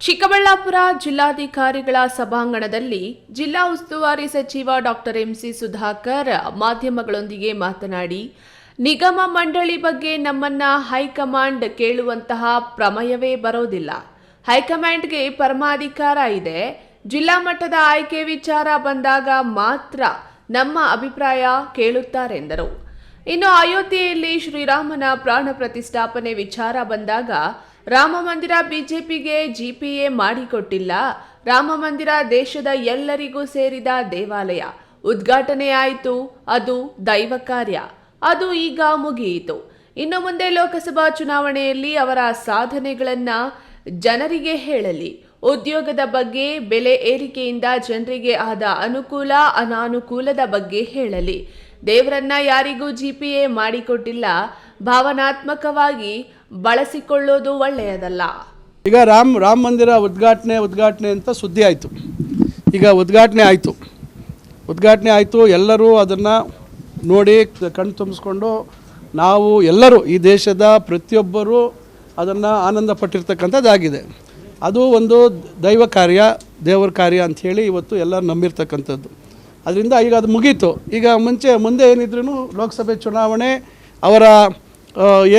ಚಿಕ್ಕಬಳ್ಳಾಪುರ ಜಿಲ್ಲಾಧಿಕಾರಿಗಳ ಸಭಾಂಗಣದಲ್ಲಿ ಜಿಲ್ಲಾ ಉಸ್ತುವಾರಿ ಸಚಿವ ಡಾಕ್ಟರ್ ಎಂಸಿ ಸುಧಾಕರ್ ಮಾಧ್ಯಮಗಳೊಂದಿಗೆ ಮಾತನಾಡಿ, ನಿಗಮ ಮಂಡಳಿ ಬಗ್ಗೆ ನಮ್ಮನ್ನ ಹೈಕಮಾಂಡ್ ಕೇಳುವಂತಹ ಪ್ರಮಯವೇ ಬರೋದಿಲ್ಲ. ಹೈಕಮಾಂಡ್ಗೆ ಪರಮಾಧಿಕಾರ ಇದೆ. ಜಿಲ್ಲಾ ಮಟ್ಟದ ಆಯ್ಕೆ ವಿಚಾರ ಬಂದಾಗ ಮಾತ್ರ ನಮ್ಮ ಅಭಿಪ್ರಾಯ ಕೇಳುತ್ತಾರೆಂದರು. ಇನ್ನು ಅಯೋಧ್ಯೆಯಲ್ಲಿ ಶ್ರೀರಾಮನ ಪ್ರಾಣ ಪ್ರತಿಷ್ಠಾಪನೆ ವಿಚಾರ ಬಂದಾಗ ರಾಮ ಮಂದಿರ ಬಿಜೆಪಿಗೆ ಜಿಪಿಎ ಮಾಡಿಕೊಟ್ಟಿಲ್ಲ. ರಾಮ ಮಂದಿರ ದೇಶದ ಎಲ್ಲರಿಗೂ ಸೇರಿದ ದೇವಾಲಯ. ಉದ್ಘಾಟನೆ ಆಯಿತು ಅದು ದೈವ ಕಾರ್ಯ. ಅದು ಈಗ ಮುಗಿಯಿತು. ಇನ್ನು ಮುಂದೆ ಲೋಕಸಭಾ ಚುನಾವಣೆಯಲ್ಲಿ ಅವರ ಸಾಧನೆಗಳನ್ನು ಜನರಿಗೆ ಹೇಳಲಿ. ಉದ್ಯೋಗದ ಬಗ್ಗೆ ಬೆಲೆ ಏರಿಕೆಯಿಂದ ಜನರಿಗೆ ಆದ ಅನುಕೂಲ, ಅನಾನುಕೂಲದ ಬಗ್ಗೆ ಹೇಳಲಿ. ದೇವರನ್ನ ಯಾರಿಗೂ ಜಿಪಿಎ ಮಾಡಿಕೊಟ್ಟಿಲ್ಲ. ಭಾವನಾತ್ಮಕವಾಗಿ ಬಳಸಿಕೊಳ್ಳೋದು ಒಳ್ಳೆಯದಲ್ಲ. ಈಗ ರಾಮ್, ರಾಮ ಮಂದಿರ ಉದ್ಘಾಟನೆ ಉದ್ಘಾಟನೆ ಅಂತ ಸುದ್ದಿ ಆಯಿತು. ಈಗ ಉದ್ಘಾಟನೆ ಆಯಿತು. ಉದ್ಘಾಟನೆ ಆಯಿತು, ಎಲ್ಲರೂ ಅದನ್ನು ನೋಡಿ ಕಣ್ಣು ತುಂಬಿಸ್ಕೊಂಡು ನಾವು ಎಲ್ಲರೂ ಈ ದೇಶದ ಪ್ರತಿಯೊಬ್ಬರೂ ಅದನ್ನು ಆನಂದ ಪಟ್ಟಿರ್ತಕ್ಕಂಥದ್ದಾಗಿದೆ ಅದು ಒಂದು ದೈವ ಕಾರ್ಯ, ದೇವರ ಕಾರ್ಯ ಅಂಥೇಳಿ ಇವತ್ತು ಎಲ್ಲರೂ ನಂಬಿರ್ತಕ್ಕಂಥದ್ದು. ಅದರಿಂದ ಈಗ ಅದು ಮುಗೀತು. ಈಗ ಮುಂಚೆ, ಮುಂದೆ ಏನಿದ್ರೂ ಲೋಕಸಭೆ ಚುನಾವಣೆ, ಅವರ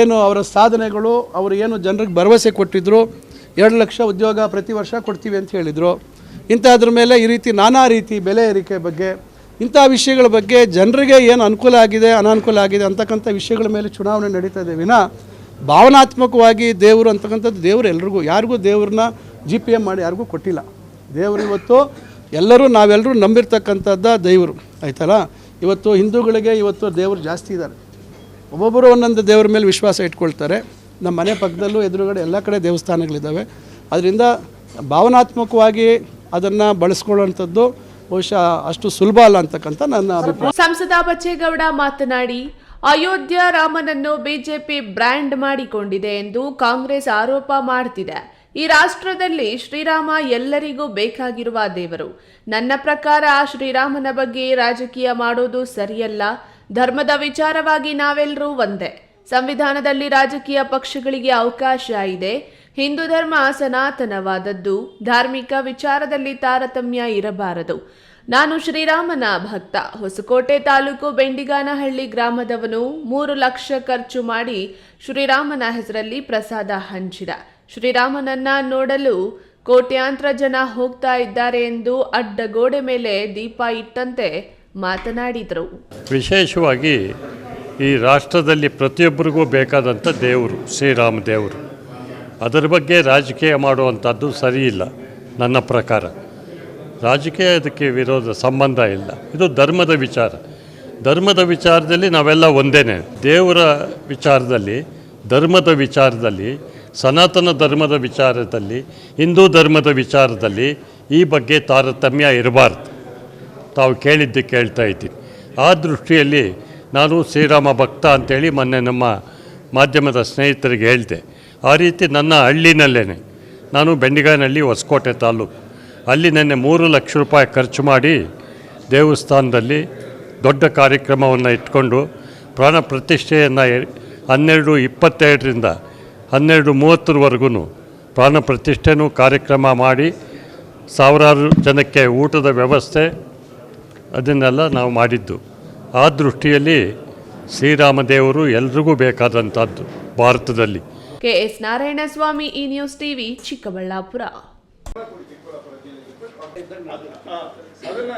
ಏನು ಅವರ ಸಾಧನೆಗಳು, ಅವರು ಏನು ಜನರಿಗೆ ಭರವಸೆ ಕೊಟ್ಟಿದ್ದರು ಎರಡು ಲಕ್ಷ ಉದ್ಯೋಗ ಪ್ರತಿ ವರ್ಷ ಕೊಡ್ತೀವಿ ಅಂತ ಹೇಳಿದರು. ಇಂಥದ್ರ ಮೇಲೆ ಈ ರೀತಿ ನಾನಾ ರೀತಿ ಬೆಲೆ ಏರಿಕೆ ಬಗ್ಗೆ, ಇಂಥ ವಿಷಯಗಳ ಬಗ್ಗೆ ಜನರಿಗೆ ಏನು ಅನುಕೂಲ ಆಗಿದೆ, ಅನಾನುಕೂಲ ಆಗಿದೆ ಅಂತಕ್ಕಂಥ ವಿಷಯಗಳ ಮೇಲೆ ಚುನಾವಣೆ ನಡೀತಾ ಇದೆ. ವಿನ ಭಾವನಾತ್ಮಕವಾಗಿ ದೇವರು ಅಂತಕ್ಕಂಥದ್ದು ದೇವರು ಎಲ್ರಿಗೂ. ಯಾರಿಗೂ ದೇವ್ರನ್ನ ಜಿ ಪಿ ಎಂ ಮಾಡಿ ಯಾರಿಗೂ ಕೊಟ್ಟಿಲ್ಲ. ದೇವರು ಇವತ್ತು ಎಲ್ಲರೂ ನಾವೆಲ್ಲರೂ ನಂಬಿರ್ತಕ್ಕಂಥದ್ದು ದೇವರು. ಆಯ್ತಲ್ಲ? ಇವತ್ತು ಹಿಂದೂಗಳಿಗೆ ಇವತ್ತು ದೇವರು ಜಾಸ್ತಿ ಇದ್ದಾರೆ. ಒಬ್ಬೊಬ್ಬರು ಒಂದೊಂದು ದೇವ್ರ ಮೇಲೆ ವಿಶ್ವಾಸ ಇಟ್ಕೊಳ್ತಾರೆ. ನಮ್ಮ ಮನೆ ಪಕ್ಕದಲ್ಲೂ ಎದುರುಗಡೆ ಎಲ್ಲ ಕಡೆ ದೇವಸ್ಥಾನಗಳಿದ್ದಾವೆ ಅದರಿಂದ ಭಾವನಾತ್ಮಕವಾಗಿ ಅದನ್ನು ಬಳಸ್ಕೊಳ್ಳುವಂಥದ್ದು ಬಹುಶಃ ಅಷ್ಟು ಸುಲಭ ಅಲ್ಲ ಅಂತಕ್ಕಂಥ ನನ್ನ ಅಭಿಪ್ರಾಯ. ಸಂಸದ ಬಚ್ಚೇಗೌಡ ಮಾತನಾಡಿ ಅಯೋಧ್ಯ ರಾಮನನ್ನು ಬಿಜೆಪಿ ಬ್ರ್ಯಾಂಡ್ ಮಾಡಿಕೊಂಡಿದೆ ಎಂದು ಕಾಂಗ್ರೆಸ್ ಆರೋಪ ಮಾಡ್ತಿದೆ. ಈ ರಾಷ್ಟ್ರದಲ್ಲಿ ಶ್ರೀರಾಮ ಎಲ್ಲರಿಗೂ ಬೇಕಾಗಿರುವ ದೇವರು. ನನ್ನ ಪ್ರಕಾರ ಶ್ರೀರಾಮನ ಬಗ್ಗೆ ರಾಜಕೀಯ ಮಾಡೋದು ಸರಿಯಲ್ಲ. ಧರ್ಮದ ವಿಚಾರವಾಗಿ ನಾವೆಲ್ಲರೂ ಒಂದೇ. ಸಂವಿಧಾನದಲ್ಲಿ ರಾಜಕೀಯ ಪಕ್ಷಗಳಿಗೆ ಅವಕಾಶ ಇದೆ. ಹಿಂದೂ ಧರ್ಮ ಸನಾತನವಾದದ್ದು. ಧಾರ್ಮಿಕ ವಿಚಾರದಲ್ಲಿ ತಾರತಮ್ಯ ಇರಬಾರದು. ನಾನು ಶ್ರೀರಾಮನ ಭಕ್ತ. ಹೊಸಕೋಟೆ ತಾಲೂಕು ಬೆಂಡಿಗಾನಹಳ್ಳಿ ಗ್ರಾಮದವನು. ಮೂರು ಲಕ್ಷ ಖರ್ಚು ಮಾಡಿ ಶ್ರೀರಾಮನ ಹೆಸರಲ್ಲಿ ಪ್ರಸಾದ ಹಂಚಿದ. ಶ್ರೀರಾಮನನ್ನ ನೋಡಲು ಕೋಟ್ಯಾಂತರ ಜನ ಹೋಗ್ತಾ ಇದ್ದಾರೆ ಎಂದು ಅಡ್ಡಗೋಡೆ ಮೇಲೆ ದೀಪ ಇಟ್ಟಂತೆ ಮಾತನಾಡಿದರು. ವಿಶೇಷವಾಗಿ ಈ ರಾಷ್ಟ್ರದಲ್ಲಿ ಪ್ರತಿಯೊಬ್ಬರಿಗೂ ಬೇಕಾದಂಥ ದೇವರು, ಶ್ರೀರಾಮ ದೇವರು. ಅದರ ಬಗ್ಗೆ ರಾಜಕೀಯ ಮಾಡುವಂಥದ್ದು ಸರಿಯಿಲ್ಲ, ನನ್ನ ಪ್ರಕಾರ. ರಾಜಕೀಯ ಅದಕ್ಕೆ ವಿರೋಧ ಸಂಬಂಧ ಇಲ್ಲ. ಇದು ಧರ್ಮದ ವಿಚಾರ. ಧರ್ಮದ ವಿಚಾರದಲ್ಲಿ ನಾವೆಲ್ಲ ಒಂದೇನೆ. ದೇವರ ವಿಚಾರದಲ್ಲಿ, ಧರ್ಮದ ವಿಚಾರದಲ್ಲಿ, ಸನಾತನ ಧರ್ಮದ ವಿಚಾರದಲ್ಲಿ, ಹಿಂದೂ ಧರ್ಮದ ವಿಚಾರದಲ್ಲಿ ಈ ಬಗ್ಗೆ ತಾರತಮ್ಯ ಇರಬಾರ್ದು. ತಾವು ಕೇಳಿದ್ದು ಕೇಳ್ತಾ ಇದ್ದೀನಿ. ಆ ದೃಷ್ಟಿಯಲ್ಲಿ ನಾನು ಶ್ರೀರಾಮ ಭಕ್ತ ಅಂತೇಳಿ ಮೊನ್ನೆ ನಮ್ಮ ಮಾಧ್ಯಮದ ಸ್ನೇಹಿತರಿಗೆ ಹೇಳಿದೆ. ಆ ರೀತಿ ನನ್ನ ಹಳ್ಳಿನಲ್ಲೇ ನಾನು ಬೆಂಡಿಗಾನಹಳ್ಳಿ ಹೊಸಕೋಟೆ ತಾಲೂಕು. ಅಲ್ಲಿ ನೆನ್ನೆ ಮೂರು ಲಕ್ಷ ರೂಪಾಯಿ ಖರ್ಚು ಮಾಡಿ ದೇವಸ್ಥಾನದಲ್ಲಿ ದೊಡ್ಡ ಕಾರ್ಯಕ್ರಮವನ್ನು ಇಟ್ಕೊಂಡು ಪ್ರಾಣ ಪ್ರತಿಷ್ಠೆಯನ್ನು ಹನ್ನೆರಡು ಇಪ್ಪತ್ತೆರಡರಿಂದ ಹನ್ನೆರಡು ಮೂವತ್ತರವರೆಗೂ ಪ್ರಾಣ ಪ್ರತಿಷ್ಠೆನೂ ಕಾರ್ಯಕ್ರಮ ಮಾಡಿ ಸಾವಿರಾರು ಜನಕ್ಕೆ ಊಟದ ವ್ಯವಸ್ಥೆ ಅದನ್ನೆಲ್ಲ ನಾವು ಮಾಡಿದ್ದು. ಆ ದೃಷ್ಟಿಯಲ್ಲಿ ಶ್ರೀರಾಮದೇವರು ಎಲ್ರಿಗೂ ಬೇಕಾದಂಥದ್ದು ಭಾರತದಲ್ಲಿ. ಕೆ ಕೆಎಸ್ ನಾರಾಯಣಸ್ವಾಮಿ ಈ ನ್ಯೂಸ್ ಟಿವಿ ಚಿಕ್ಕಬಳ್ಳಾಪುರ. ಅದನ್ನ